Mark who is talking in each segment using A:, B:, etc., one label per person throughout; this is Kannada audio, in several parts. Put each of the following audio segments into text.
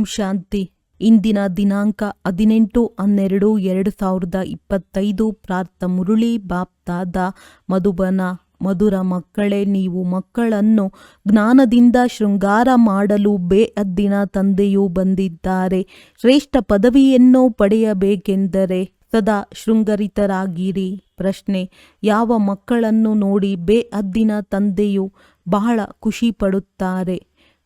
A: ಓಂ ಶಾಂತಿ. ಇಂದಿನ ದಿನಾಂಕ ಹದಿನೆಂಟು ಹನ್ನೆರಡು ಎರಡು ಸಾವಿರದ ಇಪ್ಪತ್ತೈದು. ಪ್ರಾರ್ಥ ಮುರುಳಿ ಬಾಪ್ತಾದ ಮಧುಬನ. ಮಧುರ ಮಕ್ಕಳೇ, ನೀವು ಮಕ್ಕಳನ್ನು ಜ್ಞಾನದಿಂದ ಶೃಂಗಾರ ಮಾಡಲು ಬೇಅದ್ದಿನ ತಂದೆಯು ಬಂದಿದ್ದಾರೆ. ಶ್ರೇಷ್ಠ ಪದವಿಯನ್ನು ಪಡೆಯಬೇಕೆಂದರೆ ಸದಾ ಶೃಂಗರಿತರಾಗಿರಿ. ಪ್ರಶ್ನೆ, ಯಾವ ಮಕ್ಕಳನ್ನು ನೋಡಿ ಬೇಅದ್ದಿನ ತಂದೆಯು ಬಹಳ ಖುಷಿ ಪಡುತ್ತಾರೆ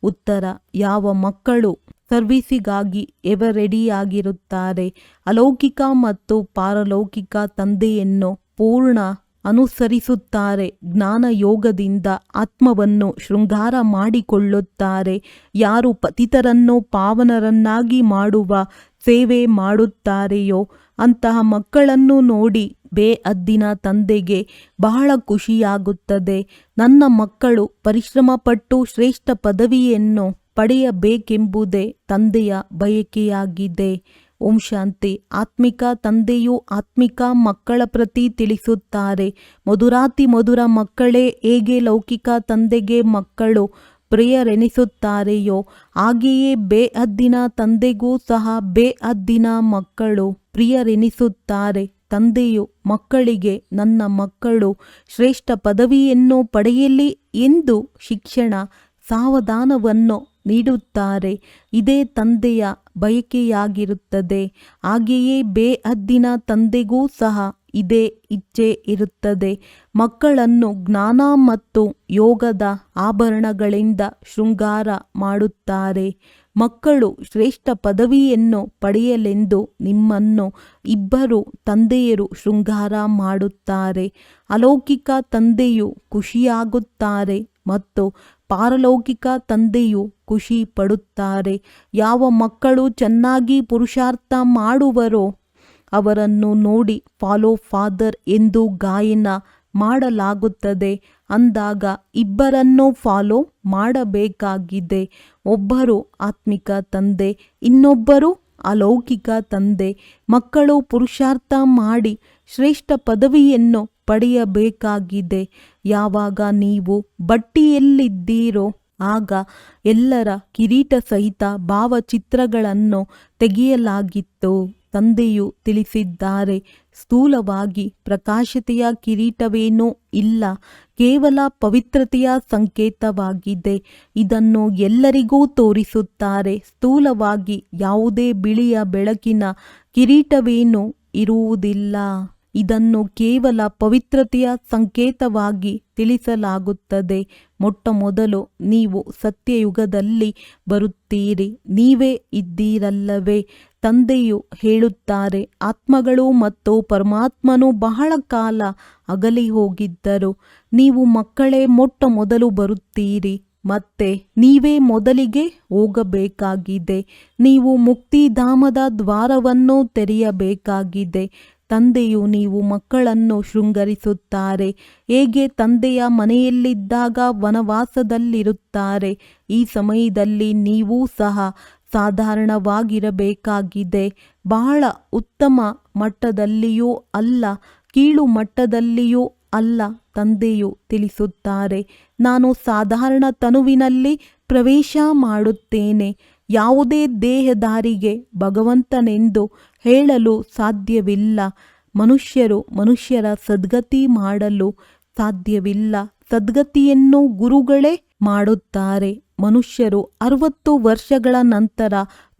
A: ಉತ್ತರ, ಯಾವ ಮಕ್ಕಳು ಸರ್ವೀಸಿಗಾಗಿ ಎವರೆಡಿಯಾಗಿರುತ್ತಾರೆ ಅಲೌಕಿಕ ಮತ್ತು ಪಾರಲೌಕಿಕ ತಂದೆಯನ್ನು ಪೂರ್ಣ ಅನುಸರಿಸುತ್ತಾರೆ. ಜ್ಞಾನ ಯೋಗದಿಂದ ಆತ್ಮವನ್ನು ಶೃಂಗಾರ ಮಾಡಿಕೊಳ್ಳುತ್ತಾರೆ. ಯಾರು ಪತಿತರನ್ನು ಪಾವನರನ್ನಾಗಿ ಮಾಡುವ ಸೇವೆ ಮಾಡುತ್ತಾರೆಯೋ ಅಂತಹ ಮಕ್ಕಳನ್ನು ನೋಡಿ ಬೇ ಅದ್ದಿನ ತಂದೆಗೆ ಬಹಳ ಖುಷಿಯಾಗುತ್ತದೆ. ನನ್ನ ಮಕ್ಕಳು ಪರಿಶ್ರಮಪಟ್ಟು ಶ್ರೇಷ್ಠ ಪದವಿಯನ್ನು ಪಡೆಯಬೇಕೆಂಬುದೇ ತಂದೆಯ ಬಯಕೆಯಾಗಿದೆ. ಓಂ ಶಾಂತಿ. ಆತ್ಮಿಕ ತಂದೆಯು ಆತ್ಮಿಕ ಮಕ್ಕಳ ಪ್ರತಿ ತಿಳಿಸುತ್ತಾರೆ. ಮಧುರಾತಿ ಮಧುರ ಮಕ್ಕಳೇ ಹೇಗೆ ಲೌಕಿಕ ತಂದೆಗೆ ಮಕ್ಕಳು ಪ್ರಿಯರೆನಿಸುತ್ತಾರೆಯೋ, ಹಾಗೆಯೇ ಬೇಅದ್ದಿನ ತಂದೆಗೂ ಸಹ ಬೇಅದ್ದಿನ ಮಕ್ಕಳು ಪ್ರಿಯರೆನಿಸುತ್ತಾರೆ. ತಂದೆಯು ಮಕ್ಕಳಿಗೆ ನನ್ನ ಮಕ್ಕಳು ಶ್ರೇಷ್ಠ ಪದವಿಯನ್ನು ಪಡೆಯಲಿ ಎಂದು ಶಿಕ್ಷಣ, ಸಾವಧಾನವನ್ನು ನೀಡುತ್ತಾರೆ. ಇದೇ ತಂದೆಯ ಬಯಕೆಯಾಗಿರುತ್ತದೆ. ಹಾಗೆಯೇ ಬೇಹದ್ದಿನ ತಂದೆಗೂ ಸಹ ಇದೇ ಇಚ್ಛೆ ಇರುತ್ತದೆ. ಮಕ್ಕಳನ್ನು ಜ್ಞಾನ ಮತ್ತು ಯೋಗದ ಆಭರಣಗಳಿಂದ ಶೃಂಗಾರ ಮಾಡುತ್ತಾರೆ. ಮಕ್ಕಳು ಶ್ರೇಷ್ಠ ಪದವಿಯನ್ನು ಪಡೆಯಲೆಂದು ನಿಮ್ಮನ್ನು ಇಬ್ಬರು ತಂದೆಯರು ಶೃಂಗಾರ ಮಾಡುತ್ತಾರೆ. ಅಲೌಕಿಕ ತಂದೆಯು ಖುಷಿಯಾಗುತ್ತಾರೆ ಮತ್ತು ಪಾರಲೌಕಿಕ ತಂದೆಯು ಖುಷಿ ಪಡುತ್ತಾರೆ. ಯಾವ ಮಕ್ಕಳು ಚೆನ್ನಾಗಿ ಪುರುಷಾರ್ಥ ಮಾಡುವರೋ ಅವರನ್ನು ನೋಡಿ, ಫಾಲೋ ಫಾದರ್ ಎಂದು ಗಾಯನ ಮಾಡಲಾಗುತ್ತದೆ. ಅಂದಾಗ ಇಬ್ಬರನ್ನು ಫಾಲೋ ಮಾಡಬೇಕಾಗಿದೆ. ಒಬ್ಬರು ಆತ್ಮಿಕ ತಂದೆ, ಇನ್ನೊಬ್ಬರು ಅಲೌಕಿಕ ತಂದೆ. ಮಕ್ಕಳು ಪುರುಷಾರ್ಥ ಮಾಡಿ ಶ್ರೇಷ್ಠ ಪದವಿಯನ್ನು ಪಡೆಯಬೇಕಾಗಿದೆ. ಯಾವಾಗ ನೀವು ಬಟ್ಟಿಯಲ್ಲಿದ್ದೀರೋ ಆಗ ಎಲ್ಲರ ಕಿರೀಟ ಸಹಿತ ಭಾವಚಿತ್ರಗಳನ್ನು ತೆಗೆಯಲಾಗಿತ್ತು. ತಂದೆಯು ತಿಳಿಸಿದ್ದಾರೆ, ಸ್ಥೂಲವಾಗಿ ಪ್ರಕಾಶತೆಯ ಕಿರೀಟವೇನೂ ಇಲ್ಲ, ಕೇವಲ ಪವಿತ್ರತೆಯ ಸಂಕೇತವಾಗಿದೆ. ಇದನ್ನು ಎಲ್ಲರಿಗೂ ತೋರಿಸುತ್ತಾರೆ, ಸ್ಥೂಲವಾಗಿ ಯಾವುದೇ ಬಿಳಿಯ ಬೆಳಕಿನ ಕಿರೀಟವೇನೂ ಇರುವುದಿಲ್ಲ. ಇದನ್ನು ಕೇವಲ ಪವಿತ್ರತೆಯ ಸಂಕೇತವಾಗಿ ತಿಳಿಸಲಾಗುತ್ತದೆ. ಮೊಟ್ಟ ಮೊದಲು ನೀವು ಸತ್ಯಯುಗದಲ್ಲಿ ಬರುತ್ತೀರಿ. ನೀವೇ ಇದ್ದೀರಲ್ಲವೇ? ತಂದೆಯು ಹೇಳುತ್ತಾರೆ, ಆತ್ಮಗಳು ಮತ್ತು ಪರಮಾತ್ಮನು ಬಹಳ ಕಾಲ ಅಗಲಿ ಹೋಗಿದ್ದರು. ನೀವು ಮಕ್ಕಳೇ ಮೊಟ್ಟ ಮೊದಲು ಬರುತ್ತೀರಿ. ಮತ್ತೆ ನೀವೇ ಮೊದಲಿಗೆ ಹೋಗಬೇಕಾಗಿದೆ. ನೀವು ಮುಕ್ತಿಧಾಮದ ದ್ವಾರವನ್ನು ತೆರೆಯಬೇಕಾಗಿದೆ. ತಂದೆಯು ನೀವು ಮಕ್ಕಳನ್ನು ಶೃಂಗರಿಸುತ್ತಾರೆ. ಹೇಗೆ ತಂದೆಯ ಮನೆಯಲ್ಲಿದ್ದಾಗ ವನವಾಸದಲ್ಲಿರುತ್ತಾರೆ. ಈ ಸಮಯದಲ್ಲಿ ನೀವೂ ಸಹ ಸಾಧಾರಣವಾಗಿರಬೇಕಾಗಿದೆ. ಬಹಳ ಉತ್ತಮ ಮಟ್ಟದಲ್ಲಿಯೂ ಅಲ್ಲ, ಕೀಳು ಮಟ್ಟದಲ್ಲಿಯೂ ಅಲ್ಲ ತಂದೆಯು ತಿಳಿಸುತ್ತಾರೆ. ನಾನು ಸಾಧಾರಣ ತನುವಿನಲ್ಲಿ ಪ್ರವೇಶ ಮಾಡುತ್ತೇನೆ. ಯಾವುದೇ ದೇಹದಾರಿಗೆ ಭಗವಂತನೆಂದು ಹೇಳಲು ಸಾಧ್ಯವಿಲ್ಲ. ಮನುಷ್ಯರು ಮನುಷ್ಯರ ಸದ್ಗತಿ ಮಾಡಲು ಸಾಧ್ಯವಿಲ್ಲ. ಸದ್ಗತಿಯನ್ನು ಗುರುಗಳೇ ಮಾಡುತ್ತಾರೆ. ಮನುಷ್ಯರು ಅರವತ್ತು ವರ್ಷಗಳ ನಂತರ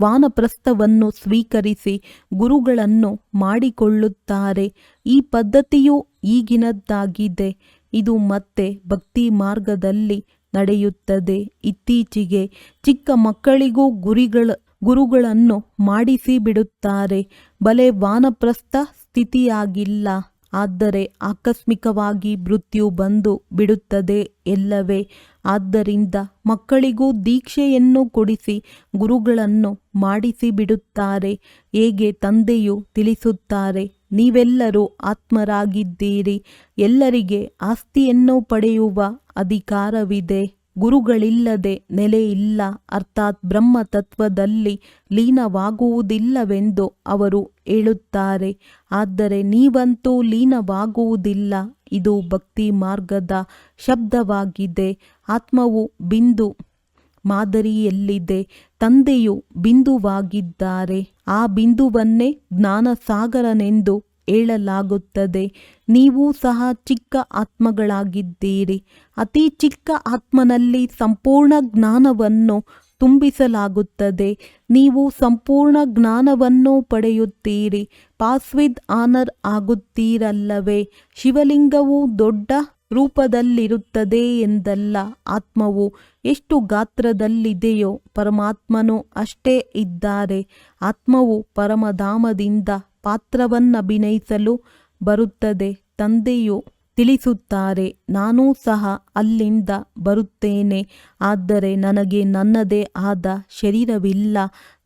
A: ವಾನಪ್ರಸ್ಥವನ್ನು ಸ್ವೀಕರಿಸಿ ಗುರುಗಳನ್ನು ಮಾಡಿಕೊಳ್ಳುತ್ತಾರೆ. ಈ ಪದ್ಧತಿಯು ಈಗಿನದ್ದಾಗಿದೆ. ಇದು ಮತ್ತೆ ಭಕ್ತಿ ಮಾರ್ಗದಲ್ಲಿ ನಡೆಯುತ್ತದೆ. ಇತ್ತೀಚೆಗೆ ಚಿಕ್ಕ ಮಕ್ಕಳಿಗೂ ಗುರಿಗಳ, ಗುರುಗಳನ್ನು ಮಾಡಿಸಿ ಬಿಡುತ್ತಾರೆ ಬಲೆ ವಾನಪ್ರಸ್ಥ ಸ್ಥಿತಿಯಾಗಿಲ್ಲ. ಆದರೆ ಆಕಸ್ಮಿಕವಾಗಿ ಮೃತ್ಯು ಬಂದು ಬಿಡುತ್ತದೆ ಎಲ್ಲವೇ. ಆದ್ದರಿಂದ ಮಕ್ಕಳಿಗೂ ದೀಕ್ಷೆಯನ್ನು ಕೊಡಿಸಿ ಗುರುಗಳನ್ನು ಮಾಡಿಸಿ ಬಿಡುತ್ತಾರೆ ಹೇಗೆ ತಂದೆಯು ತಿಳಿಸುತ್ತಾರೆ. ನೀವೆಲ್ಲರೂ ಆತ್ಮರಾಗಿದ್ದೀರಿ. ಎಲ್ಲರಿಗೆ ಆಸ್ತಿಯನ್ನು ಪಡೆಯುವ ಅಧಿಕಾರವಿದೆ. ಗುರುಗಳಿಲ್ಲದೆ ನೆಲೆಯಿಲ್ಲ ಅರ್ಥಾತ್ ಬ್ರಹ್ಮ ತತ್ವದಲ್ಲಿ ಲೀನವಾಗುವುದಿಲ್ಲವೆಂದು ಅವರು ಹೇಳುತ್ತಾರೆ. ಆದರೆ ನೀವಂತೂ ಲೀನವಾಗುವುದಿಲ್ಲ. ಇದು ಭಕ್ತಿ ಮಾರ್ಗದ ಶಬ್ದವಾಗಿದೆ. ಆತ್ಮವು ಬಿಂದು ಮಾದರಿಯಲ್ಲಿದೆ. ತಂದೆಯು ಬಿಂದುವಾಗಿದ್ದಾರೆ. ಆ ಬಿಂದುವನ್ನೇ ಜ್ಞಾನಸಾಗರನೆಂದು ಹೇಳಲಾಗುತ್ತದೆ. ನೀವು ಸಹ ಚಿಕ್ಕ ಆತ್ಮಗಳಾಗಿದ್ದೀರಿ. ಅತಿ ಚಿಕ್ಕ ಆತ್ಮನಲ್ಲಿ ಸಂಪೂರ್ಣ ಜ್ಞಾನವನ್ನು ತುಂಬಿಸಲಾಗುತ್ತದೆ. ನೀವು ಸಂಪೂರ್ಣ ಜ್ಞಾನವನ್ನು ಪಡೆಯುತ್ತೀರಿ. ಪಾಸ್ವಿದ್ ಆನರ್ ಆಗುತ್ತೀರಲ್ಲವೇ. ಶಿವಲಿಂಗವು ದೊಡ್ಡ ರೂಪದಲ್ಲಿರುತ್ತದೆ ಎಂದಲ್ಲ. ಆತ್ಮವು ಎಷ್ಟು ಗಾತ್ರದಲ್ಲಿದೆಯೋ ಪರಮಾತ್ಮನು ಅಷ್ಟೇ ಇದ್ದಾರೆ. ಆತ್ಮವು ಪರಮಧಾಮದಿಂದ ಪಾತ್ರವನ್ನಭಿನಯಿಸಲು ಬರುತ್ತದೆ. ತಂದೆಯು ತಿಳಿಸುತ್ತಾರೆ, ನಾನೂ ಸಹ ಅಲ್ಲಿಂದ ಬರುತ್ತೇನೆ. ಆದರೆ ನನಗೆ ನನ್ನದೇ ಆದ ಶರೀರವಿಲ್ಲ.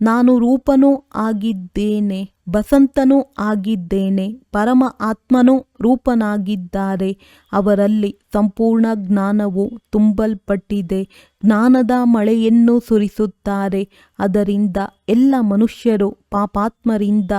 A: ನಾನು ರೂಪನೂ ಆಗಿದ್ದೇನೆ, ಬಸಂತನೂ ಆಗಿದ್ದೇನೆ, ಪರಮ ಆತ್ಮನೂ ರೂಪನಾಗಿದ್ದಾರೆ. ಅವರಲ್ಲಿ ಸಂಪೂರ್ಣ ಜ್ಞಾನವು ತುಂಬಲ್ಪಟ್ಟಿದೆ. ಜ್ಞಾನದ ಮಳೆಯನ್ನು ಸುರಿಸುತ್ತಾರೆ. ಅದರಿಂದ ಎಲ್ಲ ಮನುಷ್ಯರು ಪಾಪಾತ್ಮರಿಂದ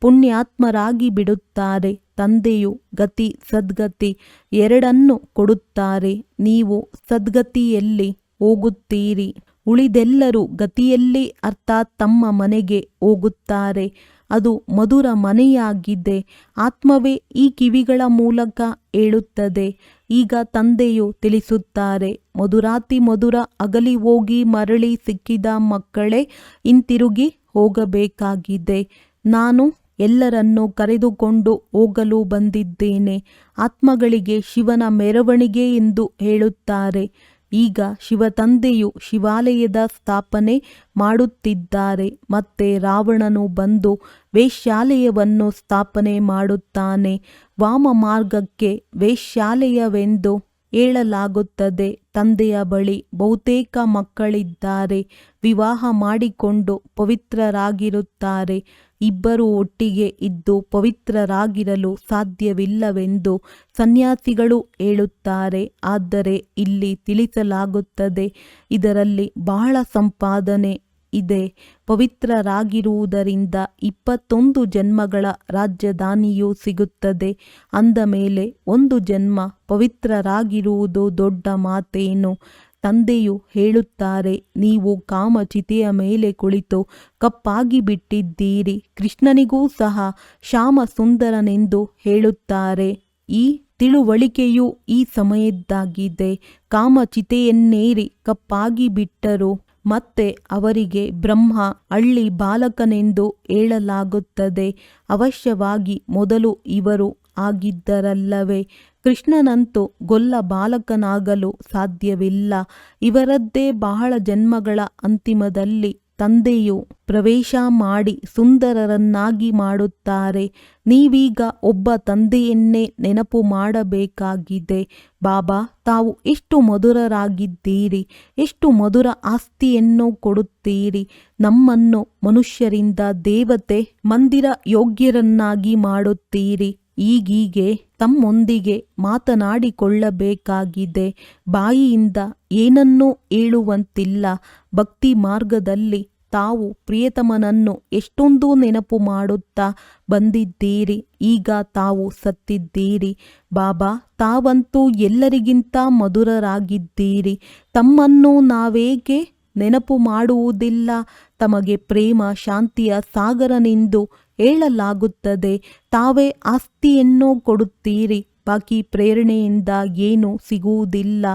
A: ಪುಣ್ಯಾತ್ಮರಾಗಿ ಬಿಡುತ್ತಾರೆ. ತಂದೆಯು ಗತಿ, ಸದ್ಗತಿ ಎರಡನ್ನು ಕೊಡುತ್ತಾರೆ. ನೀವು ಸದ್ಗತಿಯಲ್ಲಿ ಹೋಗುತ್ತೀರಿ. ಉಳಿದೆಲ್ಲರೂ ಗತಿಯಲ್ಲಿ ಅರ್ಥಾತ್ ತಮ್ಮ ಮನೆಗೆ ಹೋಗುತ್ತಾರೆ. ಅದು ಮಧುರ ಮನೆಯಾಗಿದೆ. ಆತ್ಮವೇ ಈ ಕಿವಿಗಳ ಮೂಲಕ ಹೇಳುತ್ತದೆ. ಈಗ ತಂದೆಯು ತಿಳಿಸುತ್ತಾರೆ, ಮಧುರಾತಿ ಮಧುರ ಅಗಲಿ ಹೋಗಿ ಮರಳಿ ಸಿಕ್ಕಿದ ಮಕ್ಕಳೇ, ಹಿಂತಿರುಗಿ ಹೋಗಬೇಕಾಗಿದೆ. ನಾನು ಎಲ್ಲರನ್ನೂ ಕರೆದುಕೊಂಡು ಹೋಗಲು ಬಂದಿದ್ದೇನೆ. ಆತ್ಮಗಳಿಗೆ ಶಿವನ ಮೆರವಣಿಗೆ ಎಂದು ಹೇಳುತ್ತಾರೆ. ಈಗ ಶಿವತಂದೆಯು ಶಿವಾಲಯದ ಸ್ಥಾಪನೆ ಮಾಡುತ್ತಿದ್ದಾರೆ. ಮತ್ತೆ ರಾವಣನು ಬಂದು ವೇಶ್ಯಾಲಯವನ್ನು ಸ್ಥಾಪನೆ ಮಾಡುತ್ತಾನೆ. ವಾಮ ಮಾರ್ಗಕ್ಕೆ ವೇಶ್ಯಾಲಯವೆಂದು ಹೇಳಲಾಗುತ್ತದೆ. ತಂದೆಯ ಬಳಿ ಬಹುತೇಕ ಮಕ್ಕಳಿದ್ದಾರೆ. ವಿವಾಹ ಮಾಡಿಕೊಂಡು ಪವಿತ್ರರಾಗಿರುತ್ತಾರೆ. ಇಬ್ಬರು ಒಟ್ಟಿಗೆ ಇದ್ದು ಪವಿತ್ರರಾಗಿರಲು ಸಾಧ್ಯವಿಲ್ಲವೆಂದು ಸನ್ಯಾಸಿಗಳು ಹೇಳುತ್ತಾರೆ. ಆದರೆ ಇಲ್ಲಿ ತಿಳಿಸಲಾಗುತ್ತದೆ, ಇದರಲ್ಲಿ ಬಹಳ ಸಂಪಾದನೆ ಇದೆ. ಪವಿತ್ರರಾಗಿರುವುದರಿಂದ ಇಪ್ಪತ್ತೊಂದು ಜನ್ಮಗಳ ರಾಜ್ಯದಾನಿಯೂ ಸಿಗುತ್ತದೆ. ಅಂದ ಮೇಲೆ ಒಂದು ಜನ್ಮ ಪವಿತ್ರರಾಗಿರುವುದು ದೊಡ್ಡ ಮಾತೇನು? ತಂದೆಯು ಹೇಳುತ್ತಾರೆ, ನೀವು ಕಾಮಚಿತೆಯ ಮೇಲೆ ಕುಳಿತು ಕಪ್ಪಾಗಿ ಬಿಟ್ಟಿದ್ದೀರಿ. ಕೃಷ್ಣನಿಗೂ ಸಹ ಶ್ಯಾಮ ಸುಂದರನೆಂದು ಹೇಳುತ್ತಾರೆ. ಈ ತಿಳುವಳಿಕೆಯು ಈ ಸಮಯದ್ದಾಗಿದೆ. ಕಾಮಚಿತೆಯನ್ನೇರಿ ಕಪ್ಪಾಗಿ ಬಿಟ್ಟರು. ಮತ್ತೆ ಅವರಿಗೆ ಬ್ರಹ್ಮ, ಹಳ್ಳಿ ಬಾಲಕನೆಂದು ಹೇಳಲಾಗುತ್ತದೆ. ಅವಶ್ಯವಾಗಿ ಮೊದಲು ಇವರು ಆಗಿದ್ದರಲ್ಲವೇ. ಕೃಷ್ಣನಂತೂ ಗೊಲ್ಲ ಬಾಲಕನಾಗಲು ಸಾಧ್ಯವಿಲ್ಲ. ಇವರದ್ದೇ ಬಹಳ ಜನ್ಮಗಳ ಅಂತಿಮದಲ್ಲಿ ತಂದೆಯು ಪ್ರವೇಶ ಮಾಡಿ ಸುಂದರರನ್ನಾಗಿ ಮಾಡುತ್ತಾರೆ. ನೀವೀಗ ಒಬ್ಬ ತಂದೆಯನ್ನೇ ನೆನಪು ಮಾಡಬೇಕಾಗಿದೆ. ಬಾಬಾ, ತಾವು ಎಷ್ಟು ಮಧುರರಾಗಿದ್ದೀರಿ, ಎಷ್ಟು ಮಧುರ ಆಸ್ತಿಯನ್ನು ಕೊಡುತ್ತೀರಿ. ನಮ್ಮನ್ನು ಮನುಷ್ಯರಿಂದ ದೇವತೆ ಮಂದಿರ ಯೋಗ್ಯರನ್ನಾಗಿ ಮಾಡುತ್ತೀರಿ. ಈಗೀಗೆ ತಮ್ಮೊಂದಿಗೆ ಮಾತನಾಡಿಕೊಳ್ಳಬೇಕಾಗಿದೆ. ಬಾಯಿಯಿಂದ ಏನನ್ನೂ ಹೇಳುವಂತಿಲ್ಲ. ಭಕ್ತಿ ಮಾರ್ಗದಲ್ಲಿ ತಾವು ಪ್ರಿಯತಮನನ್ನು ಎಷ್ಟೊಂದು ನೆನಪು ಮಾಡುತ್ತಾ ಬಂದಿದ್ದೀರಿ. ಈಗ ತಾವು ಸತ್ತಿದ್ದೀರಿ. ಬಾಬಾ, ತಾವಂತೂ ಎಲ್ಲರಿಗಿಂತ ಮಧುರರಾಗಿದ್ದೀರಿ. ತಮ್ಮನ್ನು ನಾವೇಕೆ ನೆನಪು ಮಾಡುವುದಿಲ್ಲ. ತಮಗೆ ಪ್ರೇಮ, ಶಾಂತಿಯ ಸಾಗರನೆಂದು ಹೇಳಲಾಗುತ್ತದೆ. ತಾವೇ ಆಸ್ತಿಯನ್ನು ಕೊಡುತ್ತೀರಿ. ಬಾಕಿ ಪ್ರೇರಣೆಯಿಂದ ಏನೂ ಸಿಗುವುದಿಲ್ಲ.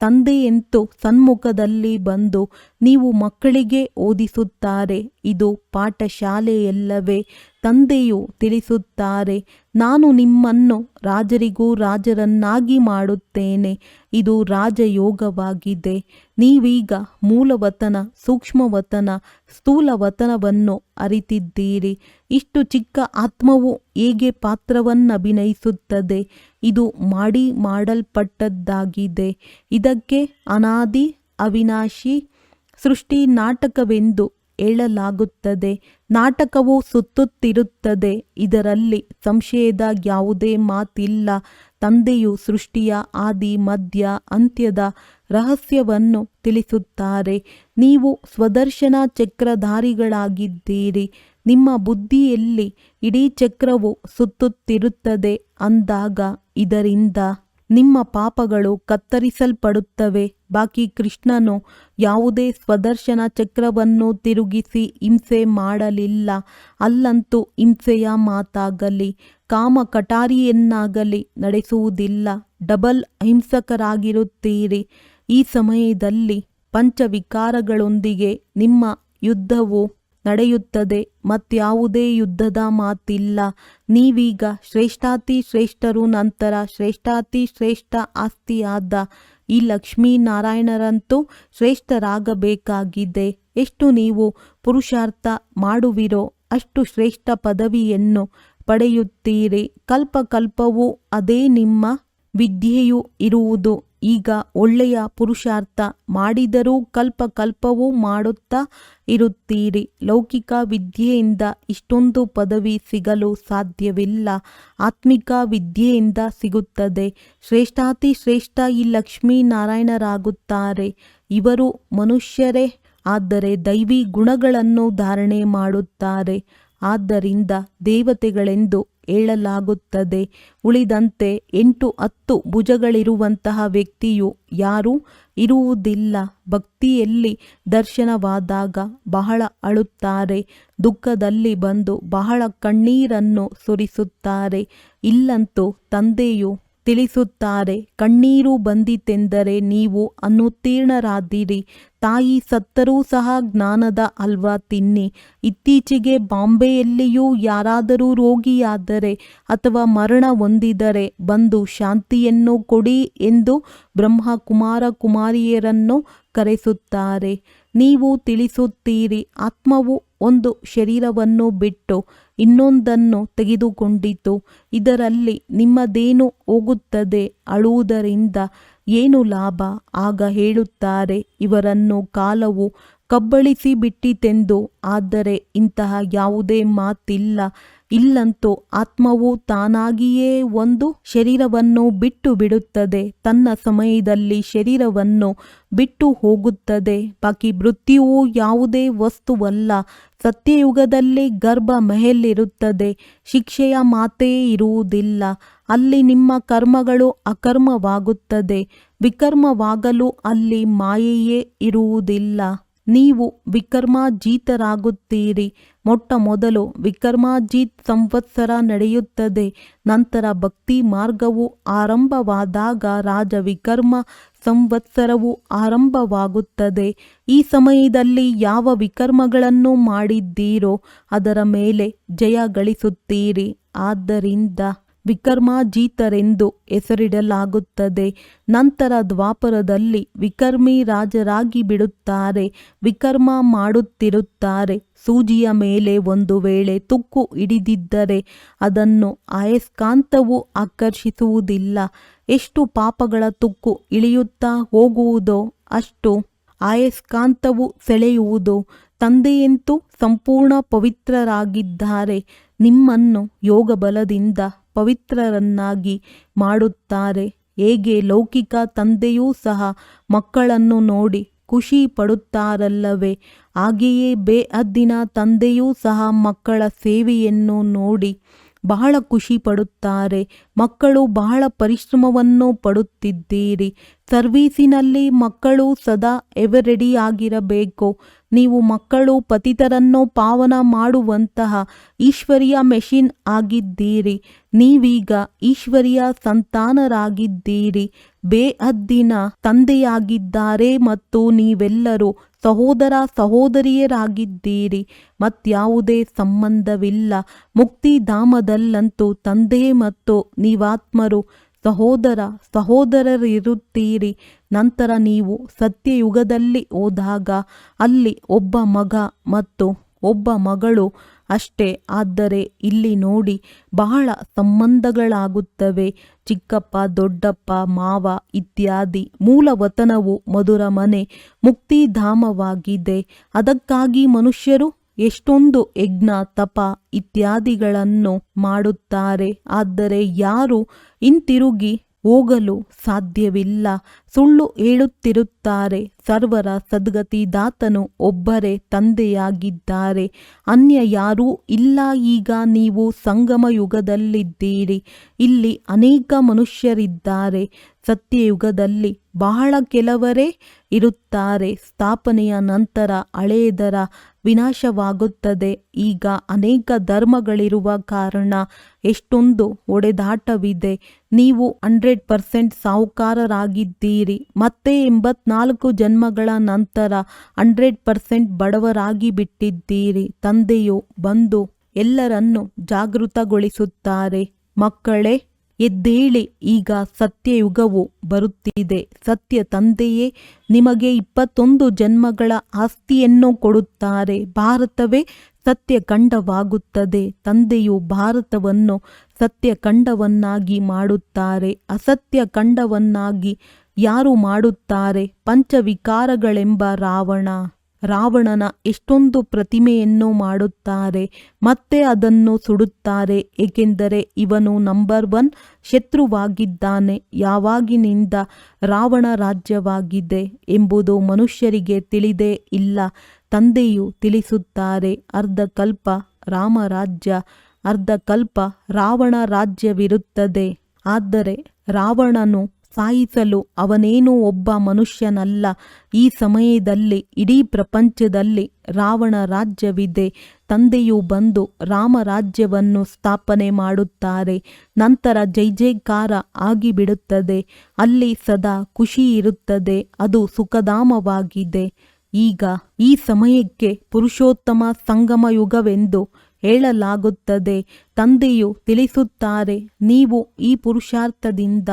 A: ತಂದೆಯಂತೂ ಸನ್ಮುಖದಲ್ಲಿ ಬಂದು ನೀವು ಮಕ್ಕಳಿಗೆ ಓದಿಸುತ್ತಾರೆ. ಇದು ಪಾಠಶಾಲೆಯಲ್ಲವೇ ತಂದೆಯು ತಿಳಿಸುತ್ತಾರೆ. ನಾನು ನಿಮ್ಮನ್ನು ರಾಜರಿಗೂ ರಾಜರನ್ನಾಗಿ ಮಾಡುತ್ತೇನೆ. ಇದು ರಾಜಯೋಗವಾಗಿದೆ. ನೀವೀಗ ಮೂಲವತನ, ಸೂಕ್ಷ್ಮವತನ, ಸ್ಥೂಲವತನವನ್ನು ಅರಿತಿದ್ದೀರಿ. ಇಷ್ಟು ಚಿಕ್ಕ ಆತ್ಮವು ಹೇಗೆ ಪಾತ್ರವನ್ನಭಿನಯಿಸುತ್ತದೆ? ಇದು ಮಾಡಿ ಮಾಡಲ್ಪಟ್ಟದ್ದಾಗಿದೆ. ಇದಕ್ಕೆ ಅನಾದಿ ಅವಿನಾಶಿ ಸೃಷ್ಟಿ ನಾಟಕವೆಂದು ಹೇಳಲಾಗುತ್ತದೆ. ನಾಟಕವು ಸುತ್ತುತ್ತಿರುತ್ತದೆ. ಇದರಲ್ಲಿ ಸಂಶಯದ ಯಾವುದೇ ಮಾತಿಲ್ಲ. ತಂದೆಯು ಸೃಷ್ಟಿಯ ಆದಿ, ಮಧ್ಯ, ಅಂತ್ಯದ ರಹಸ್ಯವನ್ನು ತಿಳಿಸುತ್ತಾರೆ. ನೀವು ಸ್ವದರ್ಶನ ಚಕ್ರಧಾರಿಗಳಾಗಿದ್ದೀರಿ. ನಿಮ್ಮ ಬುದ್ಧಿಯಲ್ಲಿ ಇಡೀ ಚಕ್ರವು ಸುತ್ತುತ್ತಿರುತ್ತದೆ ಅಂದಾಗ ಇದರಿಂದ ನಿಮ್ಮ ಪಾಪಗಳು ಕತ್ತರಿಸಲ್ಪಡುತ್ತವೆ. ಬಾಕಿ ಕೃಷ್ಣನು ಯಾವುದೇ ಸ್ವದರ್ಶನ ಚಕ್ರವನ್ನು ತಿರುಗಿಸಿ ಹಿಂಸೆ ಮಾಡಲಿಲ್ಲ. ಅಲ್ಲಂತೂ ಹಿಂಸೆಯ ಮಾತಾಗಲಿ ಕಾಮ ಕಟಾರಿಯನ್ನಾಗಲಿ ನಡೆಸುವುದಿಲ್ಲ. ಡಬಲ್ ಅಹಿಂಸಕರಾಗಿರುತ್ತೀರಿ. ಈ ಸಮಯದಲ್ಲಿ ಪಂಚವಿಕಾರಗಳೊಂದಿಗೆ ನಿಮ್ಮ ಯುದ್ಧವು ನಡೆಯುತ್ತದೆ, ಮತ್ಯಾವುದೇ ಯುದ್ಧದ ಮಾತಿಲ್ಲ. ನೀವೀಗ ಶ್ರೇಷ್ಠಾತಿ ಶ್ರೇಷ್ಠರು ನಂತರ ಶ್ರೇಷ್ಠಾತಿ ಶ್ರೇಷ್ಠ ಆಸ್ತಿಯಾದ ಈ ಲಕ್ಷ್ಮೀನಾರಾಯಣರಂತೂ ಶ್ರೇಷ್ಠರಾಗಬೇಕಾಗಿದೆ. ಎಷ್ಟು ನೀವು ಪುರುಷಾರ್ಥ ಮಾಡುವಿರೋ ಅಷ್ಟು ಶ್ರೇಷ್ಠ ಪದವಿಯನ್ನು ಪಡೆಯುತ್ತೀರಿ. ಕಲ್ಪ ಕಲ್ಪವೂ ಅದೇ ನಿಮ್ಮ ವಿದ್ಯೆಯು ಇರುವುದು. ಈಗ ಒಳ್ಳೆಯ ಪುರುಷಾರ್ಥ ಮಾಡಿದರೂ ಕಲ್ಪ ಕಲ್ಪವೂ ಮಾಡುತ್ತಾ ಇರುತ್ತೀರಿ. ಲೌಕಿಕ ವಿದ್ಯೆಯಿಂದ ಇಷ್ಟೊಂದು ಪದವಿ ಸಿಗಲು ಸಾಧ್ಯವಿಲ್ಲ. ಆತ್ಮಿಕ ವಿದ್ಯೆಯಿಂದ ಸಿಗುತ್ತದೆ. ಶ್ರೇಷ್ಠಾತಿ ಶ್ರೇಷ್ಠ ಈ ಲಕ್ಷ್ಮೀನಾರಾಯಣರಾಗುತ್ತಾರೆ. ಇವರು ಮನುಷ್ಯರೇ, ಆದರೆ ದೈವಿ ಗುಣಗಳನ್ನು ಧಾರಣೆ ಮಾಡುತ್ತಾರೆ. ಆದ್ದರಿಂದ ದೇವತೆಗಳೆಂದು ಹೇಳಲಾಗುತ್ತದೆ ಉಳಿದಂತೆ ಎಂಟು ಹತ್ತು ಭುಜಗಳಿರುವಂತಹ ವ್ಯಕ್ತಿಯು ಯಾರೂ ಇರುವುದಿಲ್ಲ. ಭಕ್ತಿಯಲ್ಲಿ ದರ್ಶನವಾದಾಗ ಬಹಳ ಅಳುತ್ತಾರೆ. ದುಃಖದಲ್ಲಿ ಬಂದು ಬಹಳ ಕಣ್ಣೀರನ್ನು ಸುರಿಸುತ್ತಾರೆ. ಇಲ್ಲಂತೂ ತಂದೆಯು ತಿಳಿಸುತ್ತಾರೆ. ಕಣ್ಣೀರು ಬಂದಿತೆಂದರೆ ನೀವು ಅನುತ್ತೀರ್ಣರಾದಿರಿ. ತಾಯಿ ಸತ್ತರೂ ಸಹ ಜ್ಞಾನದ ಅಲ್ವಾ ತಿನ್ನಿ. ಇತ್ತೀಚೆಗೆ ಬಾಂಬೆಯಲ್ಲಿಯೂ ಯಾರಾದರೂ ರೋಗಿಯಾದರೆ ಅಥವಾ ಮರಣ ಹೊಂದಿದರೆ ಬಂದು ಶಾಂತಿಯನ್ನು ಕೊಡಿ ಎಂದು ಬ್ರಹ್ಮ ಕುಮಾರ ಕುಮಾರಿಯರನ್ನು ಕರೆಸುತ್ತಾರೆ. ನೀವು ತಿಳಿಸುತ್ತೀರಿ, ಆತ್ಮವು ಒಂದು ಶರೀರವನ್ನು ಬಿಟ್ಟು ಇನ್ನೊಂದನ್ನು ತೆಗೆದುಕೊಂಡಿತು. ಇದರಲ್ಲಿ ನಿಮ್ಮದೇನು ಹೋಗುತ್ತದೆ ಅಳುವುದರಿಂದ ಏನು ಲಾಭ? ಆಗ ಹೇಳುತ್ತಾರೆ ಇವರನ್ನು ಕಾಲವು ಕಬ್ಬಳಿಸಿ ಬಿಟ್ಟಿತೆಂದು ಆದರೆ ಇಂತಹ ಯಾವುದೇ ಮಾತಿಲ್ಲ. ಇಲ್ಲಂತೂ ಆತ್ಮವು ತಾನಾಗಿಯೇ ಒಂದು ಶರೀರವನ್ನು ಬಿಟ್ಟು ಬಿಡುತ್ತದೆ. ತನ್ನ ಸಮಯದಲ್ಲಿ ಶರೀರವನ್ನು ಬಿಟ್ಟು ಹೋಗುತ್ತದೆ. ಬಾಕಿ ಮೃತ್ಯುವು ಯಾವುದೇ ವಸ್ತುವಲ್ಲ. ಸತ್ಯಯುಗದಲ್ಲಿ ಗರ್ಭ ಮಹಲಿರುತ್ತದೆ ಶಿಕ್ಷೆಯ ಮಾತೇ ಇರುವುದಿಲ್ಲ. ಅಲ್ಲಿ ನಿಮ್ಮ ಕರ್ಮಗಳು ಅಕರ್ಮವಾಗುತ್ತದೆ. ವಿಕರ್ಮವಾಗಲು ಅಲ್ಲಿ ಮಾಯೆಯೇ ಇರುವುದಿಲ್ಲ. ನೀವು ವಿಕರ್ಮಾಜೀತರಾಗುತ್ತೀರಿ ಮೊಟ್ಟ ಮೊದಲು ವಿಕರ್ಮಾಜೀತ್ ಸಂವತ್ಸರ ನಡೆಯುತ್ತದೆ. ನಂತರ ಭಕ್ತಿ ಮಾರ್ಗವು ಆರಂಭವಾದಾಗ ರಾಜ ವಿಕರ್ಮ ಸಂವತ್ಸರವು ಆರಂಭವಾಗುತ್ತದೆ. ಈ ಸಮಯದಲ್ಲಿ ಯಾವ ವಿಕರ್ಮಗಳನ್ನು ಮಾಡಿದ್ದೀರೋ ಅದರ ಮೇಲೆ ಜಯ ಗಳಿಸುತ್ತೀರಿ. ಆದ್ದರಿಂದ ವಿಕರ್ಮಾಜೀತರೆಂದು ಹೆಸರಿಡಲಾಗುತ್ತದೆ. ನಂತರ ದ್ವಾಪರದಲ್ಲಿ ವಿಕರ್ಮಿ ರಾಜರಾಗಿ ಬಿಡುತ್ತಾರೆ. ವಿಕರ್ಮ ಮಾಡುತ್ತಿರುತ್ತಾರೆ. ಸೂಜಿಯ ಮೇಲೆ ಒಂದು ವೇಳೆ ತುಕ್ಕು ಹಿಡಿದಿದ್ದರೆ ಅದನ್ನು ಆಯಸ್ಕಾಂತವು ಆಕರ್ಷಿಸುವುದಿಲ್ಲ. ಎಷ್ಟು ಪಾಪಗಳ ತುಕ್ಕು ಇಳಿಯುತ್ತಾ ಹೋಗುವುದೋ ಅಷ್ಟು ಆಯಸ್ಕಾಂತವು ಸೆಳೆಯುವುದು. ತಂದೆಯಂತೂ ಸಂಪೂರ್ಣ ಪವಿತ್ರರಾಗಿದ್ದಾರೆ. ನಿಮ್ಮನ್ನು ಯೋಗ ಬಲದಿಂದ ಪವಿತ್ರರನ್ನಾಗಿ ಮಾಡುತ್ತಾರೆ. ಹೇಗೆ ಲೌಕಿಕ ತಂದೆಯೂ ಸಹ ಮಕ್ಕಳನ್ನು ನೋಡಿ ಖುಷಿ ಪಡುತ್ತಾರಲ್ಲವೇ ಹಾಗೆಯೇ ಬೇಹದ್ದಿನ ತಂದೆಯೂ ಸಹ ಮಕ್ಕಳ ಸೇವೆಯನ್ನು ನೋಡಿ ಬಹಳ ಖುಷಿ ಪಡುತ್ತಾರೆ. ಮಕ್ಕಳು ಬಹಳ ಪರಿಶ್ರಮವನ್ನು ಪಡುತ್ತಿದ್ದೀರಿ. ಸರ್ವೀಸಿನಲ್ಲಿ ಮಕ್ಕಳು ಸದಾ ಎವರೆಡಿಯಾಗಿರಬೇಕು ನೀವು ಮಕ್ಕಳು ಪತಿತರನ್ನು ಪಾವನ ಮಾಡುವಂತಹ ಈಶ್ವರಿಯ ಮೆಷಿನ್ ಆಗಿದ್ದೀರಿ. ನೀವೀಗ ಈಶ್ವರಿಯ ಸಂತಾನರಾಗಿದ್ದೀರಿ. ಬೇಹದ್ದಿನ ತಂದೆಯಾಗಿದ್ದಾರೆ ಮತ್ತು ನೀವೆಲ್ಲರೂ ಸಹೋದರ ಸಹೋದರಿಯರಾಗಿದ್ದೀರಿ, ಮತ್ಯಾವುದೇ ಸಂಬಂಧವಿಲ್ಲ. ಮುಕ್ತಿಧಾಮದಲ್ಲಂತೂ ತಂದೆ ಮತ್ತು ನೀವಾತ್ಮರು ಸಹೋದರ ಸಹೋದರರಿರುತ್ತೀರಿ. ನಂತರ ನೀವು ಸತ್ಯಯುಗದಲ್ಲಿ ಹೋದಾಗ ಅಲ್ಲಿ ಒಬ್ಬ ಮಗ ಮತ್ತು ಒಬ್ಬ ಮಗಳು ಅಷ್ಟೇ. ಆದರೆ ಇಲ್ಲಿ ನೋಡಿ, ಬಹಳ ಸಂಬಂಧಗಳಾಗುತ್ತವೆ. ಚಿಕ್ಕಪ್ಪ, ದೊಡ್ಡಪ್ಪ, ಮಾವ ಇತ್ಯಾದಿ. ಮೂಲವತನವು ಮಧುರ ಮನೆ, ಮುಕ್ತಿಧಾಮವಾಗಿದೆ. ಅದಕ್ಕಾಗಿ ಮನುಷ್ಯರು ಎಷ್ಟೊಂದು ಯಜ್ಞ, ತಪ ಇತ್ಯಾದಿಗಳನ್ನು ಮಾಡುತ್ತಾರೆ. ಆದರೆ ಯಾರು ಹಿಂತಿರುಗಿ ಹೋಗಲು ಸಾಧ್ಯವಿಲ್ಲ. ಸುಳ್ಳು ಹೇಳುತ್ತಿರುತ್ತಾರೆ. ಸರ್ವರ ಸದ್ಗತಿ ದಾತನು ಒಬ್ಬರೇ ತಂದೆಯಾಗಿದ್ದಾರೆ. ಅನ್ಯ ಯಾರೂ ಇಲ್ಲ, ಈಗ ನೀವು ಸಂಗಮ ಯುಗದಲ್ಲಿದ್ದೀರಿ ಇಲ್ಲಿ ಅನೇಕ ಮನುಷ್ಯರಿದ್ದಾರೆ. ಸತ್ಯಯುಗದಲ್ಲಿ ಬಹಳ ಕೆಲವರೇ ಇರುತ್ತಾರೆ. ಸ್ಥಾಪನೆಯ ನಂತರ ಹಳೆಯದರ ವಿನಾಶವಾಗುತ್ತದೆ. ಈಗ ಅನೇಕ ಧರ್ಮಗಳಿರುವ ಕಾರಣ ಎಷ್ಟೊಂದು ಒಡೆದಾಟವಿದೆ. ನೀವು ಹಂಡ್ರೆಡ್ ಪರ್ಸೆಂಟ್ ಸಾಹುಕಾರರಾಗಿದ್ದೀರಿ. ಮತ್ತೆ ಎಂಬತ್ನಾಲ್ಕು ಜನ್ಮಗಳ ನಂತರ ಹಂಡ್ರೆಡ್ ಪರ್ಸೆಂಟ್ ಬಡವರಾಗಿ ಬಿಟ್ಟಿದ್ದೀರಿ. ತಂದೆಯು ಬಂದು ಎಲ್ಲರನ್ನು ಜಾಗೃತಗೊಳಿಸುತ್ತಾರೆ. ಮಕ್ಕಳೇ, ಎದ್ದೇಳಿ, ಈಗ ಸತ್ಯಯುಗವು ಬರುತ್ತಿದೆ. ಸತ್ಯ ತಂದೆಯೇ ನಿಮಗೆ ಇಪ್ಪತ್ತೊಂದು ಜನ್ಮಗಳ ಆಸ್ತಿಯನ್ನು ಕೊಡುತ್ತಾರೆ. ಭಾರತವೇ ಸತ್ಯ ಖಂಡವಾಗುತ್ತದೆ ತಂದೆಯು ಭಾರತವನ್ನು ಸತ್ಯ ಖಂಡವನ್ನಾಗಿ ಮಾಡುತ್ತಾರೆ. ಅಸತ್ಯ ಖಂಡವನ್ನಾಗಿ ಯಾರು ಮಾಡುತ್ತಾರೆ? ಪಂಚವಿಕಾರಗಳೆಂಬ ರಾವಣ. ರಾವಣನ ಎಷ್ಟೊಂದು ಪ್ರತಿಮೆಯನ್ನು ಮಾಡುತ್ತಾರೆ, ಮತ್ತೆ ಅದನ್ನು ಸುಡುತ್ತಾರೆ, ಏಕೆಂದರೆ ಇವನು ನಂಬರ್ ಒನ್ ಶತ್ರುವಾಗಿದ್ದಾನೆ. ಯಾವಾಗಿನಿಂದ ರಾವಣ ರಾಜ್ಯವಾಗಿದೆ ಎಂಬುದು ಮನುಷ್ಯರಿಗೆ ತಿಳಿದೇ ಇಲ್ಲ. ತಂದೆಯು ತಿಳಿಸುತ್ತಾರೆ ಅರ್ಧಕಲ್ಪ ರಾಮರಾಜ್ಯ ಅರ್ಧಕಲ್ಪ ರಾವಣ ರಾಜ್ಯವಿರುತ್ತದೆ. ಆದರೆ ರಾವಣನು ಸಾಯಿಸಲು ಅವನೇನೂ ಒಬ್ಬ ಮನುಷ್ಯನಲ್ಲ. ಈ ಸಮಯದಲ್ಲಿ, ಇಡೀ ಪ್ರಪಂಚದಲ್ಲಿ ರಾವಣ ರಾಜ್ಯವಿದೆ. ತಂದೆಯು ಬಂದು ರಾಮರಾಜ್ಯವನ್ನು ಸ್ಥಾಪನೆ ಮಾಡುತ್ತಾರೆ. ನಂತರ ಜೈ ಜೈಕಾರ ಆಗಿಬಿಡುತ್ತದೆ. ಅಲ್ಲಿ ಸದಾ ಖುಷಿ ಇರುತ್ತದೆ. ಅದು ಸುಖಧಾಮವಾಗಿದೆ. ಈಗ ಈ ಸಮಯಕ್ಕೆ ಪುರುಷೋತ್ತಮ ಸಂಗಮ ಯುಗವೆಂದು ಹೇಳಲಾಗುತ್ತದೆ. ತಂದೆಯು ತಿಳಿಸುತ್ತಾರೆ, ನೀವು ಈ ಪುರುಷಾರ್ಥದಿಂದ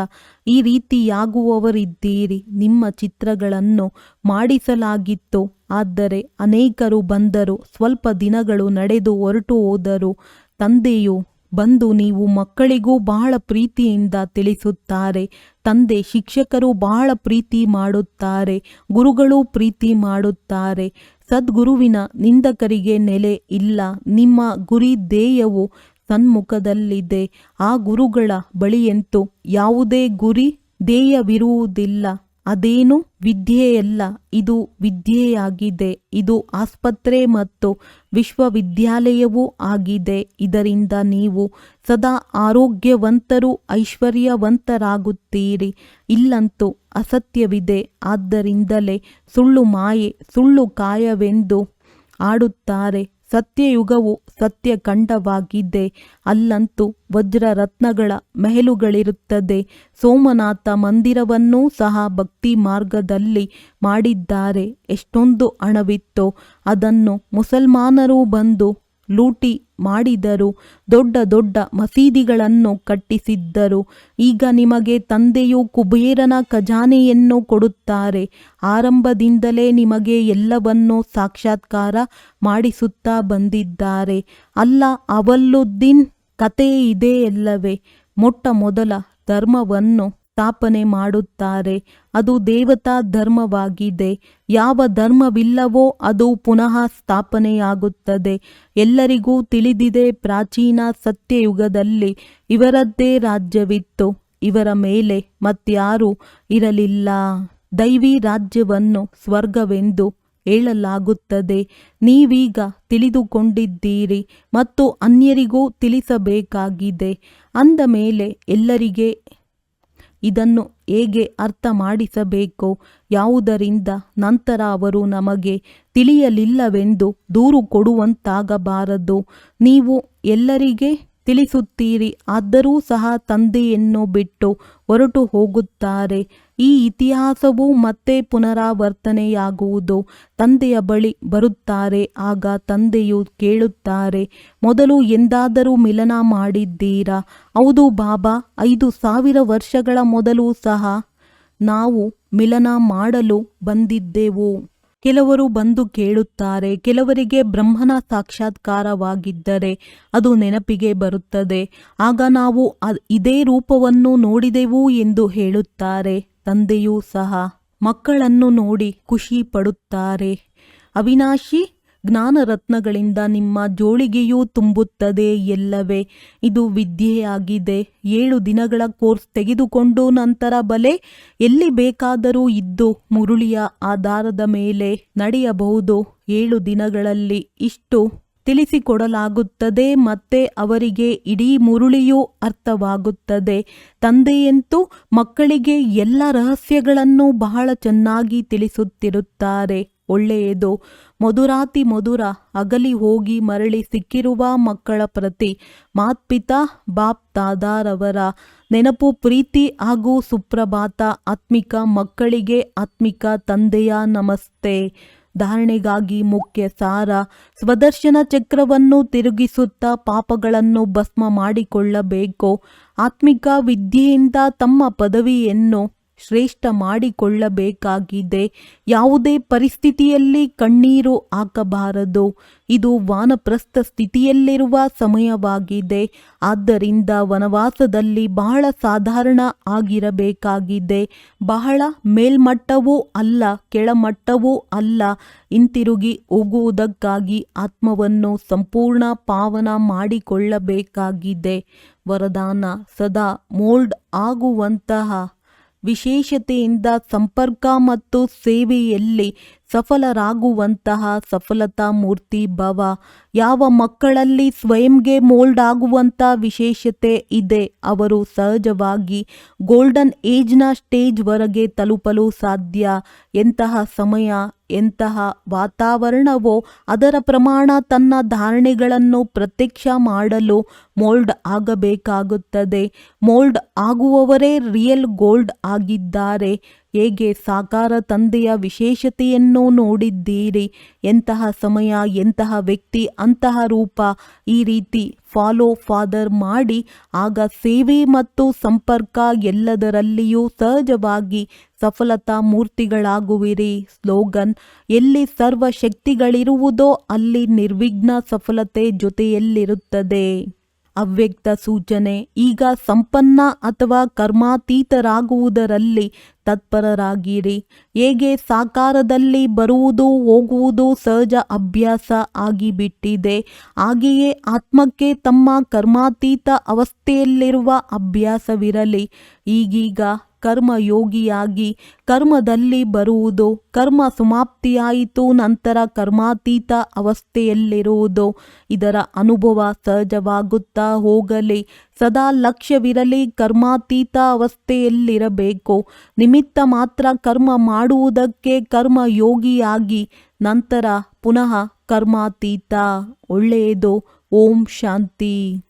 A: ಈ ರೀತಿಯಾಗುವವರಿದ್ದೀರಿ. ನಿಮ್ಮ ಚಿತ್ರಗಳನ್ನು ಮಾಡಿಸಲಾಗಿತ್ತು. ಆದರೆ ಅನೇಕರು ಬಂದರು. ಸ್ವಲ್ಪ ದಿನಗಳು ನಡೆದು ಹೊರಟು ಹೋದರು. ತಂದೆಯು ಬಂದು ನೀವು ಮಕ್ಕಳಿಗೂ ಬಹಳ ಪ್ರೀತಿಯಿಂದ ತಿಳಿಸುತ್ತಾರೆ. ತಂದೆ ಶಿಕ್ಷಕರು ಬಹಳ ಪ್ರೀತಿ ಮಾಡುತ್ತಾರೆ. ಗುರುಗಳು ಪ್ರೀತಿ ಮಾಡುತ್ತಾರೆ. ಸದ್ಗುರುವಿನ ನಿಂದಕರಿಗೆ ನೆಲೆ ಇಲ್ಲ. ನಿಮ್ಮ ಗುರಿ ಧ್ಯೇಯವು ಸನ್ಮುಖದಲ್ಲಿದೆ. ಆ ಗುರುಗಳ ಬಳಿಯಂತೂ ಯಾವುದೇ ಗುರಿ ಧ್ಯೇಯವಿರುವುದಿಲ್ಲ ಅದೇನು ವಿದ್ಯೆಯಲ್ಲ, ಇದು ವಿದ್ಯೆಯಾಗಿದೆ, ಇದು ಆಸ್ಪತ್ರೆ ಮತ್ತು ವಿಶ್ವವಿದ್ಯಾಲಯವೂ ಆಗಿದೆ. ಇದರಿಂದ ನೀವು ಸದಾ ಆರೋಗ್ಯವಂತರು, ಐಶ್ವರ್ಯವಂತರಾಗುತ್ತೀರಿ. ಇಲ್ಲಂತೂ ಅಸತ್ಯವಿದೆ. ಆದ್ದರಿಂದಲೇ ಸುಳ್ಳು ಮಾಯೆ, ಸುಳ್ಳು ಕಾಯವೆಂದು ಆಡುತ್ತಾರೆ. ಸತ್ಯಯುಗವು ಸತ್ಯಖಂಡವಾಗಿದೆ ಅಲ್ಲಂತೂ ವಜ್ರ ರತ್ನಗಳ ಮೆಹಲುಗಳಿರುತ್ತದೆ. ಸೋಮನಾಥ ಮಂದಿರವನ್ನೂ ಸಹ ಭಕ್ತಿ ಮಾರ್ಗದಲ್ಲಿ ಮಾಡಿದ್ದಾರೆ. ಎಷ್ಟೊಂದು ಹಣವಿತ್ತೋ ಅದನ್ನು ಮುಸಲ್ಮಾನರು ಬಂದು ಲೂಟಿ ಮಾಡಿದರು, ದೊಡ್ಡ ದೊಡ್ಡ ಮಸೀದಿಗಳನ್ನು ಕಟ್ಟಿಸಿದ್ದರು. ಈಗ ನಿಮಗೆ ತಂದೆಯು ಕುಬೇರನ ಖಜಾನೆಯನ್ನು ಕೊಡುತ್ತಾರೆ. ಆರಂಭದಿಂದಲೇ ನಿಮಗೆ ಎಲ್ಲವನ್ನೂ ಸಾಕ್ಷಾತ್ಕಾರ ಮಾಡಿಸುತ್ತಾ ಬಂದಿದ್ದಾರೆ. ಅಲ್ಲ, ಅವಲ್ಲುದ್ದೀನ್ ಕತೆ ಇದೆಯಲ್ಲವೇ ಮೊಟ್ಟ ಮೊದಲ ಧರ್ಮವನ್ನು ಸ್ಥಾಪನೆ ಮಾಡುತ್ತಾರೆ. ಅದು ದೇವತಾ ಧರ್ಮವಾಗಿದೆ. ಯಾವ ಧರ್ಮವಿಲ್ಲವೋ ಅದು ಪುನಃ ಸ್ಥಾಪನೆಯಾಗುತ್ತದೆ. ಎಲ್ಲರಿಗೂ ತಿಳಿದಿದೆ ಪ್ರಾಚೀನ ಸತ್ಯಯುಗದಲ್ಲಿ ಇವರದ್ದೇ ರಾಜ್ಯವಿತ್ತು. ಇವರ ಮೇಲೆ ಮತ್ಯಾರೂ ಇರಲಿಲ್ಲ. ದೈವಿ ರಾಜ್ಯವನ್ನು ಸ್ವರ್ಗವೆಂದು ಹೇಳಲಾಗುತ್ತದೆ. ನೀವೀಗ ತಿಳಿದುಕೊಂಡಿದ್ದೀರಿ ಮತ್ತು ಅನ್ಯರಿಗೂ ತಿಳಿಸಬೇಕಾಗಿದೆ. ಅಂದ ಮೇಲೆ ಎಲ್ಲರಿಗೆ ಇದನ್ನು ಹೇಗೆ ಅರ್ಥ ಮಾಡಿಸಬೇಕೋ ಯಾವುದರಿಂದ ನಂತರ ಅವರು ನಮಗೆ ತಿಳಿಯಲಿಲ್ಲವೆಂದು ದೂರು ಕೊಡುವಂತಾಗಬಾರದು. ನೀವು ಎಲ್ಲರಿಗೆ ತಿಳಿಸುತ್ತೀರಿ, ಆದರೂ ಸಹ ತಂದೆಯನ್ನು ಬಿಟ್ಟು ಹೊರಟು ಹೋಗುತ್ತಾರೆ ಈ ಇತಿಹಾಸವು ಮತ್ತೆ ಪುನರಾವರ್ತನೆಯಾಗುವುದು. ತಂದೆಯ ಬಳಿ ಬರುತ್ತಾರೆ, ಆಗ ತಂದೆಯು ಕೇಳುತ್ತಾರೆ, ಮೊದಲು ಎಂದಾದರೂ ಮಿಲನ ಮಾಡಿದ್ದೀರಾ? ಹೌದು ಬಾಬಾ, ಐದು ಸಾವಿರ ವರ್ಷಗಳ ಮೊದಲು ಸಹ ನಾವು ಮಿಲನ ಮಾಡಲು ಬಂದಿದ್ದೆವು. ಕೆಲವರು ಬಂದು ಕೇಳುತ್ತಾರೆ, ಕೆಲವರಿಗೆ ಬ್ರಹ್ಮನ ಸಾಕ್ಷಾತ್ಕಾರವಾಗಿದ್ದರೆ ಅದು ನೆನಪಿಗೆ ಬರುತ್ತದೆ. ಆಗ ನಾವು ಇದೇ ರೂಪವನ್ನು ನೋಡಿದೆವು ಎಂದು ಹೇಳುತ್ತಾರೆ. ತಂದೆಯೂ ಸಹ ಮಕ್ಕಳನ್ನು ನೋಡಿ ಖುಷಿ ಪಡುತ್ತಾರೆ. ಅವಿನಾಶಿ, ಜ್ಞಾನರತ್ನಗಳಿಂದ ನಿಮ್ಮ ಜೋಳಿಗೆಯೂ ತುಂಬುತ್ತದೆ ಎಲ್ಲವೇ. ಇದು ವಿದ್ಯೆಯಾಗಿದೆ. ಏಳು ದಿನಗಳ ಕೋರ್ಸ್ ತೆಗೆದುಕೊಂಡು ನಂತರ ಬಲೆ ಎಲ್ಲಿ ಬೇಕಾದರೂ ಇದ್ದು ಮುರುಳಿಯ ಆಧಾರದ ಮೇಲೆ ನಡೆಯಬಹುದು. ಏಳು ದಿನಗಳಲ್ಲಿ ಇಷ್ಟು ತಿಳಿಸಿಕೊಡಲಾಗುತ್ತದೆ, ಮತ್ತೆ ಅವರಿಗೆ ಇಡೀ ಮುರುಳಿಯೂ ಅರ್ಥವಾಗುತ್ತದೆ. ತಂದೆಯಂತೂ ಮಕ್ಕಳಿಗೆ ಎಲ್ಲ ರಹಸ್ಯಗಳನ್ನು ಬಹಳ ಚೆನ್ನಾಗಿ ತಿಳಿಸುತ್ತಿರುತ್ತಾರೆ. ಒಳ್ಳೆಯದು. ಮಧುರಾತಿ ಮಧುರ, ಅಗಲಿ ಹೋಗಿ ಮರಳಿ ಸಿಕ್ಕಿರುವ ಮಕ್ಕಳ ಪ್ರತಿ, ಮಾತ್ಪಿತಾ, ಬಾಪ್ ದಾದಾರವರ. ನೆನಪು ಪ್ರೀತಿ ಹಾಗೂ ಸುಪ್ರಭಾತ, ಆತ್ಮಿಕ ಮಕ್ಕಳಿಗೆ ಆತ್ಮಿಕ ತಂದೆಯ ನಮಸ್ತೆ. ಧಾರಣೆಗಾಗಿ ಮುಖ್ಯ ಸಾರ ಸ್ವದರ್ಶನ ಚಕ್ರವನ್ನು ತಿರುಗಿಸುತ್ತಾ ಪಾಪಗಳನ್ನು ಭಸ್ಮ ಮಾಡಿಕೊಳ್ಳಬೇಕು. ಆತ್ಮಿಕ ವಿದ್ಯೆಯಿಂದ ತಮ್ಮ ಪದವಿಯನ್ನು ಶ್ರೇಷ್ಠ ಮಾಡಿಕೊಳ್ಳಬೇಕಾಗಿದೆ. ಯಾವುದೇ ಪರಿಸ್ಥಿತಿಯಲ್ಲಿ ಕಣ್ಣೀರು ಹಾಕಬಾರದು. ಇದು ವಾನಪ್ರಸ್ಥ ಸ್ಥಿತಿಯಲ್ಲಿರುವ ಸಮಯವಾಗಿದೆ. ಆದ್ದರಿಂದ ವನವಾಸದಲ್ಲಿ ಬಹಳ ಸಾಧಾರಣ ಆಗಿರಬೇಕಾಗಿದೆ. ಬಹಳ ಮೇಲ್ಮಟ್ಟವೂ ಅಲ್ಲ, ಕೆಳಮಟ್ಟವೂ ಅಲ್ಲ. ಹಿಂತಿರುಗಿ ಹೋಗುವುದಕ್ಕಾಗಿ ಆತ್ಮವನ್ನು ಸಂಪೂರ್ಣ ಪಾವನ ಮಾಡಿಕೊಳ್ಳಬೇಕಾಗಿದೆ. ವರದಾನ ಸದಾ ಮೋಲ್ಡ್ ಆಗುವಂತಹ ವಿಶೇಷತೆಯಿಂದ ಸಂಪರ್ಕ ಮತ್ತು ಸೇವೆಯಲ್ಲಿ ಸಫಲರಾಗುವಂತಹ ಸಫಲತಾ ಮೂರ್ತಿ ಭವ. ಯಾವ ಮಕ್ಕಳಲ್ಲಿ ಸ್ವಯಂಗೆ ಮೋಲ್ಡ್ ಆಗುವಂಥ ವಿಶೇಷತೆ ಇದೆ, ಅವರು ಸಹಜವಾಗಿ ಗೋಲ್ಡನ್ ಏಜ್ನ ಸ್ಟೇಜ್ವರೆಗೆ ತಲುಪಲು ಸಾಧ್ಯ. ಎಂತಹ ಸಮಯ, ಎಂತಹ ವಾತಾವರಣವೋ ಅದರ ಪ್ರಮಾಣ ತನ್ನ ಧಾರಣೆಗಳನ್ನು ಪ್ರತ್ಯಕ್ಷ ಮಾಡಲು ಮೋಲ್ಡ್ ಆಗಬೇಕಾಗುತ್ತದೆ. ಮೋಲ್ಡ್ ಆಗುವವರೇ ರಿಯಲ್ ಗೋಲ್ಡ್ ಆಗಿದ್ದಾರೆ. ಹೇಗೆ ಸಾಕಾರ ತಂದೆಯ ವಿಶೇಷತೆಯನ್ನು ನೋಡಿದ್ದೀರಿ? ಎಂತಹ ಸಮಯ, ಎಂತಹ ವ್ಯಕ್ತಿ, ಅಂತಹ ರೂಪ ಈ ರೀತಿ ಫಾಲೋ ಫಾದರ್ ಮಾಡಿ ಆಗ ಸೇವೆ ಮತ್ತು ಸಂಪರ್ಕ ಎಲ್ಲದರಲ್ಲಿಯೂ ಸಹಜವಾಗಿ ಸಫಲತಾ ಮೂರ್ತಿಗಳಾಗುವಿರಿ. ಸ್ಲೋಗನ್, ಎಲ್ಲಿ ಸರ್ವ ಶಕ್ತಿಗಳಿರುವುದೋ ಅಲ್ಲಿ ನಿರ್ವಿಘ್ನ ಸಫಲತೆ ಜೊತೆಯಲ್ಲಿರುತ್ತದೆ. ಅವ್ಯಕ್ತ ಸೂಚನೆ, ಈಗ ಸಂಪನ್ನ ಅಥವಾ ಕರ್ಮಾತೀತರಾಗುವುದರಲ್ಲಿ ತತ್ಪರರಾಗಿರಿ. ಹೇಗೆ ಸಾಕಾರದಲ್ಲಿ ಬರುವುದು ಹೋಗುವುದು ಸಹಜ ಅಭ್ಯಾಸ ಆಗಿಬಿಟ್ಟಿದೆ. ಹಾಗೆಯೇ ಆತ್ಮಕ್ಕೆ ತಮ್ಮ ಕರ್ಮಾತೀತ ಅವಸ್ಥೆಯಲ್ಲಿರುವ ಅಭ್ಯಾಸವಿರಲಿ. ಈಗೀಗ ಕರ್ಮಯೋಗಿಯಾಗಿ ಕರ್ಮದಲ್ಲಿ ಬರುವುದು, ಕರ್ಮ ಸಮಾಪ್ತಿಯಾಯಿತು, ನಂತರ ಕರ್ಮಾತೀತ ಅವಸ್ಥೆಯಲ್ಲಿರುವುದು. ಇದರ ಅನುಭವ ಸಹಜವಾಗುತ್ತಾ ಹೋಗಲಿ. ಸದಾ ಲಕ್ಷ್ಯವಿರಲಿ, ಕರ್ಮಾತೀತ ಅವಸ್ಥೆಯಲ್ಲಿರಬೇಕು. ನಿಮಿತ್ತ ಮಾತ್ರ ಕರ್ಮ ಮಾಡುವುದಕ್ಕೆ ಕರ್ಮಯೋಗಿಯಾಗಿ ನಂತರ ಪುನಃ ಕರ್ಮಾತೀತ. ಒಳ್ಳೆಯದು. ಓಂ ಶಾಂತಿ.